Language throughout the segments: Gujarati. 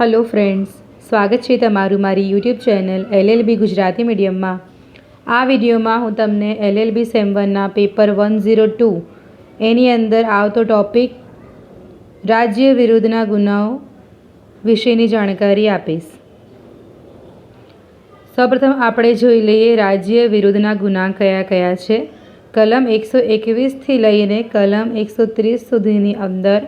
હલો ફ્રેન્ડ્સ સ્વાગત છે તમારું મારી યુટ્યુબ ચેનલ એલએલબી ગુજરાતી મીડિયમમાં આ વિડીયોમાં હું તમને એલએલબી સેમ વનના પેપર વન ઝીરો ટુ એની અંદર આવતો ટૉપિક રાજ્ય વિરુદ્ધના ગુનાઓ વિશેની જાણકારી આપીશ. સૌપ્રથમ આપણે જોઈ લઈએ રાજ્ય વિરુદ્ધના ગુના કયા કયા છે. કલમ એકસો એકવીસથી લઈને કલમ એકસો ત્રીસ સુધીની અંદર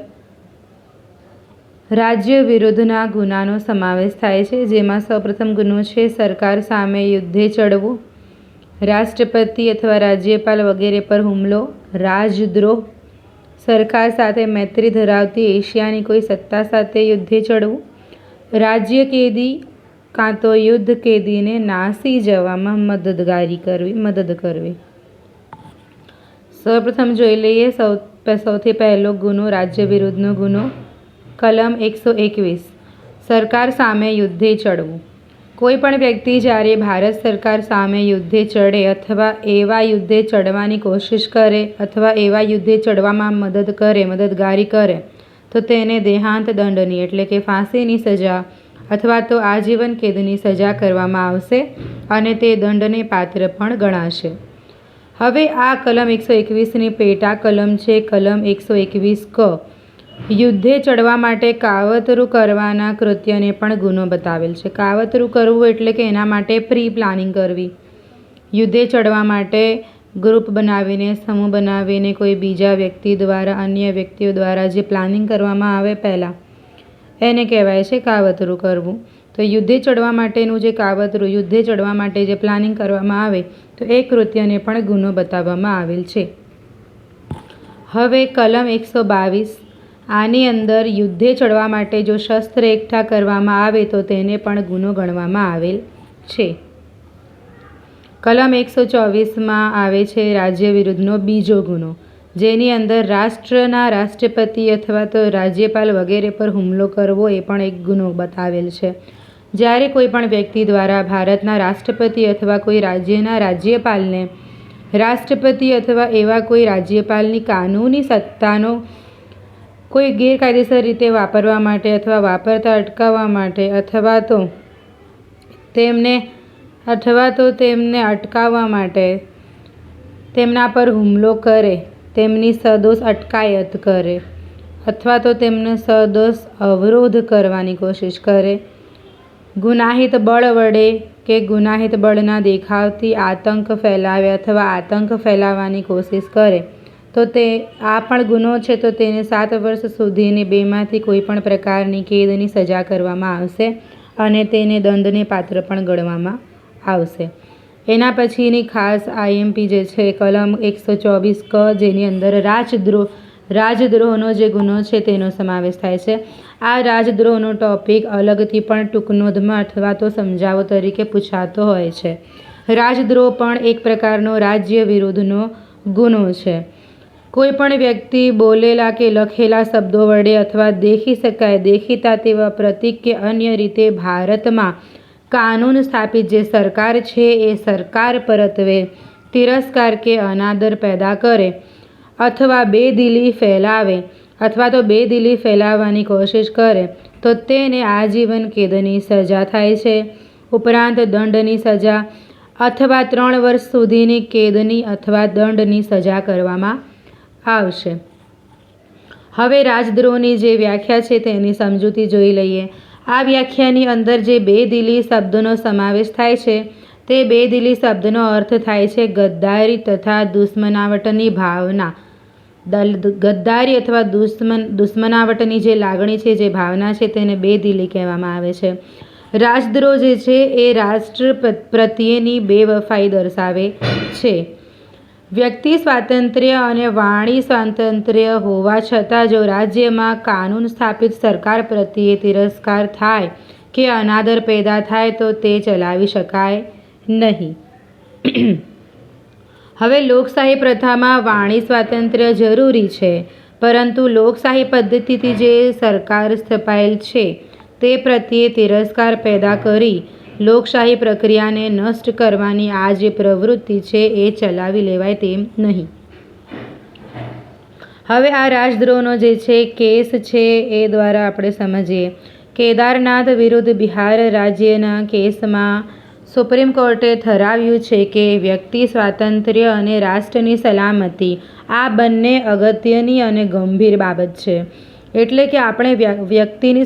રાજ્ય વિરુદ્ધના ગુનાનો સમાવેશ થાય છે, જેમાં સૌપ્રથમ ગુનો છે, સરકાર સામે યુદ્ધે ચડવું, રાષ્ટ્રપતિ અથવા રાજ્યપાલ વગેરે પર હુમલો, રાજદ્રોહ, સરકાર સાથે મૈત્રી ધરાવતી એશિયાની કોઈ સત્તા સાથે યુદ્ધે ચડવું, રાજ્ય કેદી કાં તો યુદ્ધ કેદીને નાસી જવામાં મદદગારી કરવી, મદદ કરવી. સૌપ્રથમ જોઈ લઈએ, સૌ, સૌથી પહેલો ગુનો, રાજ્ય વિરુદ્ધનો ગુનો. કલમ એકસો એકવીસ. સરકાર સામે યુદ્ધે ચડવું. કોઈ પણ વ્યક્તિ જ્યારે ભારત સરકાર સામે યુદ્ધે ચડે અથવા એવા યુદ્ધે ચડવાની કોશિશ કરે અથવા એવા યુદ્ધે ચડવામાં મદદ કરે, મદદગારી કરે, તો તેને દેહાંત દંડની એટલે કે ફાંસીની સજા અથવા તો આજીવન કેદની સજા કરવામાં આવશે અને તે દંડને પાત્ર પણ ગણાશે. હવે આ કલમ એકસો એકવીસની પેટા કલમ છે. કલમ એકસો એકવીસ ક. યુદ્ધે ચડવા માટે કાવતરું કરવાના કૃત્યને પણ ગુનો બતાવેલ છે. કાવતરું કરવું એટલે કે એના માટે પ્રી પ્લાનિંગ કરવી. યુદ્ધે ચડવા માટે ગ્રુપ બનાવીને, સમૂહ બનાવીને કોઈ બીજા વ્યક્તિ દ્વારા, અન્ય વ્યક્તિઓ દ્વારા જે પ્લાનિંગ કરવામાં આવે પહેલાં, એને કહેવાય છે કાવતરું કરવું. તો યુદ્ધે ચડવા માટેનું જે કાવતરું, યુદ્ધે ચડવા માટે જે પ્લાનિંગ કરવામાં આવે, તો એ કૃત્યને પણ ગુનો બતાવવામાં આવેલ છે. હવે કલમ એકસો બાવીસ આની અંદર યુદ્ધે ચડવા માટે જો શસ્ત્ર એકઠા કરવામાં આવે તો તેને પણ ગુનો ગણવામાં આવેલ છે. કલમ એકસો ચોવીસમાં આવે છે રાજ્ય વિરુદ્ધનો બીજો ગુનો, જેની અંદર રાષ્ટ્રના રાષ્ટ્રપતિ અથવા તો રાજ્યપાલ વગેરે પર હુમલો કરવો એ પણ એક ગુનો બતાવેલ છે. જ્યારે કોઈ પણ વ્યક્તિ દ્વારા ભારતના રાષ્ટ્રપતિ અથવા કોઈ રાજ્યના રાજ્યપાલને રાષ્ટ્રપતિ અથવા એવા કોઈ રાજ્યપાલની કાનૂની સત્તાનો કોઈ ગેરકાયદેસર રીતે વાપરવા માટે અથવા વાપરતા અટકાવવા માટે અથવા તો તેમને, અથવા તો તેમને અટકાવવા માટે તેમના પર હુમલો કરે, તેમની સદોષ અટકાયત કરે, અથવા તો તેમને સદોષ અવરોધ કરવાની કોશિશ કરે. ગુનાહિત બળ વડે કે ગુનાહિત બળના દેખાવથી આતંક ફેલાવે અથવા આતંક ફેલાવવાની કોશિશ કરે. તો તે, આ પણ ગુનો છે, તો તેને સાત વર્ષ સુધીની બેમાંથી કોઈ પણ પ્રકારની કેદની સજા કરવામાં આવશે અને તેને દંડને પાત્ર પણ ગણવામાં આવશે. એના પછીની ખાસ આઈએમપી જે છે, કલમ એકસો ચોવીસ ક, જેની અંદર રાજદ્રોહ, રાજદ્રોહનો જે ગુનો છે, તેનો સમાવેશ થાય છે. આ રાજદ્રોહનો ટોપિક અલગથી પણ ટૂંકનોધમાં અથવા તો સમજાવો તરીકે પૂછાતો હોય છે. રાજદ્રોહ પણ એક પ્રકારનો રાજ્ય વિરુદ્ધનો ગુનો છે. કોઈ પણ વ્યક્તિ બોલેલા કે લખેલા શબ્દો વડે અથવા દેખી શકાય, દેખીતા તેવા પ્રતીક કે અન્ય રીતે ભારતમાં કાનૂન સ્થાપિત જે સરકાર છે એ સરકાર પરત્વે તિરસ્કાર કે અનાદર પેદા કરે અથવા બેદિલી ફેલાવે અથવા તો બેદિલી ફેલાવવાની કોશિશ કરે, તો તેને આજીવન કેદની સજા થાય છે. ઉપરાંત દંડની સજા અથવા ત્રણ વર્ષ સુધીની કેદની અથવા દંડની સજા કરવામાં આવશે. હવે રાજદ્રોહની જે વ્યાખ્યા છે તેની સમજૂતી જોઈ લઈએ. આ વ્યાખ્યાની અંદર જે બે દિલી શબ્દનો સમાવેશ થાય છે, તે બે દિલી શબ્દનો અર્થ થાય છે ગદ્દારી તથા દુશ્મનાવટની ભાવના. ગદ્દારી અથવા દુશ્મન, દુશ્મનાવટની જે લાગણી છે, જે ભાવના છે, તેને બે દિલી કહેવામાં આવે છે. રાજદ્રોહ જે છે, એ રાષ્ટ્ર પ્રત્યેની બેવફાઈ દર્શાવે છે. વ્યક્તિ સ્વાતંત્ર્ય અને વાણી સ્વાતંત્ર્ય હોવા છતાં જો રાજ્યમાં કાનૂન સ્થાપિત સરકાર પ્રત્યે તિરસ્કાર થાય કે અનાદર પેદા થાય તો તે ચલાવી શકાય નહીં. હવે લોકશાહી પ્રથામાં વાણી સ્વાતંત્ર્ય જરૂરી છે, પરંતુ લોકશાહી પદ્ધતિથી જે સરકાર સ્થપાયેલ છે, તે પ્રત્યે તિરસ્કાર પેદા કરી લોકશાહી પ્રક્રિયાને નષ્ટ કરવાની આ જે પ્રવૃત્તિ છે એ ચલાવી લેવાય તેમ નહીં. હવે આ રાજદ્રોહનો જે છે કેસ છે એ દ્વારા આપણે સમજીએ. કેદારનાથ વિરુદ્ધ બિહાર રાજ્યના કેસમાં સુપ્રીમ કોર્ટે ઠરાવ્યું છે કે વ્યક્તિ સ્વાતંત્ર્ય અને રાષ્ટ્રની સલામતી આ બંને અગત્યની અને ગંભીર બાબત છે. એટલે કે આપણે વ્યક્તિની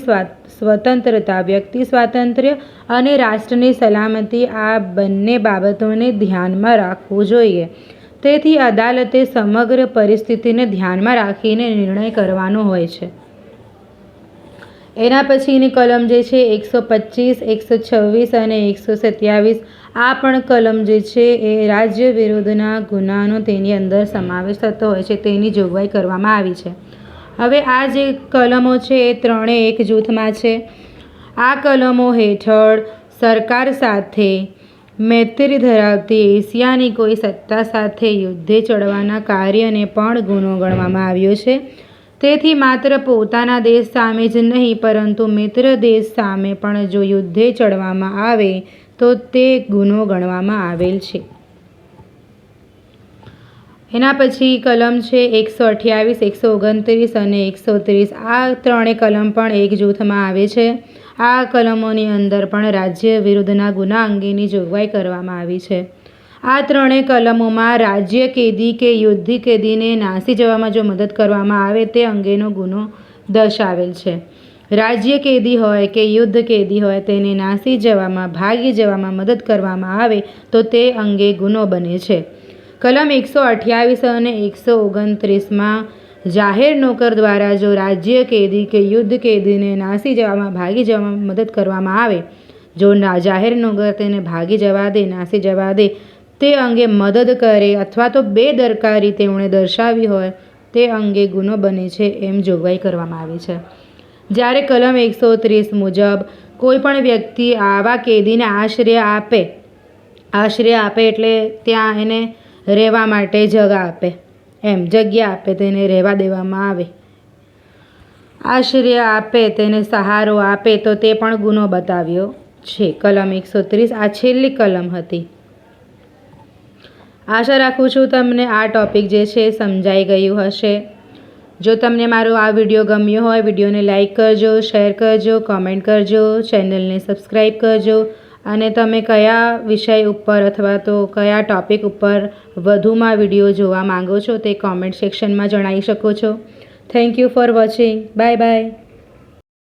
સ્વતંત્રતા, વ્યક્તિ સ્વાતંત્ર્ય અને રાષ્ટ્રની સલામતી આ બંને બાબતોને ધ્યાનમાં રાખવું જોઈએ. તેથી અદાલતે સમગ્ર પરિસ્થિતિને ધ્યાનમાં રાખીને નિર્ણય કરવાનો હોય છે. એના પછીની કલમ જે છે, એકસો પચીસ, એકસો છવ્વીસ અને એકસો સત્યાવીસ, આ પણ કલમ જે છે એ રાજ્ય વિરુદ્ધના ગુનાનો તેની અંદર સમાવેશ થતો હોય છે. તેની જોગવાઈ કરવામાં આવી છે. હવે આ જે કલમો છે એ ત્રણે એક જૂથમાં છે. આ કલમો હેઠળ સરકાર સાથે મૈત્રી ધરાવતી એશિયાની કોઈ સત્તા સાથે યુદ્ધે ચડવાના કાર્યને પણ ગુનો ગણવામાં આવ્યો છે. તેથી માત્ર પોતાના દેશ સામે જ નહીં, પરંતુ મિત્ર દેશ સામે પણ જો યુદ્ધે ચડવામાં આવે તો તે ગુનો ગણવામાં આવેલ છે. એના પછી કલમ છે એકસો અઠ્યાવીસ, એકસો ઓગણત્રીસ અને એકસો ત્રીસ. આ ત્રણેય કલમ પણ એક જૂથમાં આવે છે. આ કલમોની અંદર પણ રાજ્ય વિરુદ્ધના ગુના અંગેની જોગવાઈ કરવામાં આવી છે. આ ત્રણેય કલમોમાં રાજ્ય કેદી કે યુદ્ધ કેદીને નાસી જવામાં જો મદદ કરવામાં આવે તે અંગેનો ગુનો દર્શાવેલ છે. રાજ્ય કેદી હોય કે યુદ્ધ કેદી હોય તેને નાસી જવામાં, ભાગી જવામાં મદદ કરવામાં આવે તો તે અંગે ગુનો બને છે. કલમ એકસો અઠ્યાવીસ અને એકસો ઓગણત્રીસમાં જાહેર નોકર દ્વારા જો રાજ્ય કેદી કે યુદ્ધ કેદીને નાસી જવામાં, ભાગી જવામાં મદદ કરવામાં આવે, જો જાહેર નોકર તેને ભાગી જવા દે, નાસી જવા દે, તે અંગે મદદ કરે અથવા તો બેદરકારી તેમણે દર્શાવી હોય, તે અંગે ગુનો બને છે એમ જોગવાઈ કરવામાં આવી છે. જ્યારે કલમ એકસો ત્રીસ મુજબ કોઈપણ વ્યક્તિ આવા કેદીને આશ્રય આપે આશ્રય આપે એટલે ત્યાં એને રહેવા માટે જગા આપે. એમ જગ્યા આપે તેને રહેવા દેવામાં આવે. આશ્રય આપે, તેને સહારો આપે તો તે પણ ગુનો બતાવ્યો છે. કલમ એકસો ત્રીસ, આ છેલ્લી કલમ હતી. આશા રાખું છું તમને આ ટૉપિક જે છે સમજાઈ ગયું હશે. જો તમને મારો આ વીડિયો ગમ્યો હોય, વિડીયોને લાઇક કરજો, શેર કરજો, કોમેન્ટ કરજો, ચેનલને સબસ્ક્રાઈબ કરજો. અને તમે કયા વિષય ઉપર અથવા તો કયા ટૉપિક ઉપર વધુમાં વીડિયો જોવા માંગો છો તે કોમેન્ટ સેક્શનમાં જણાવી શકો છો. Thank you for watching bye bye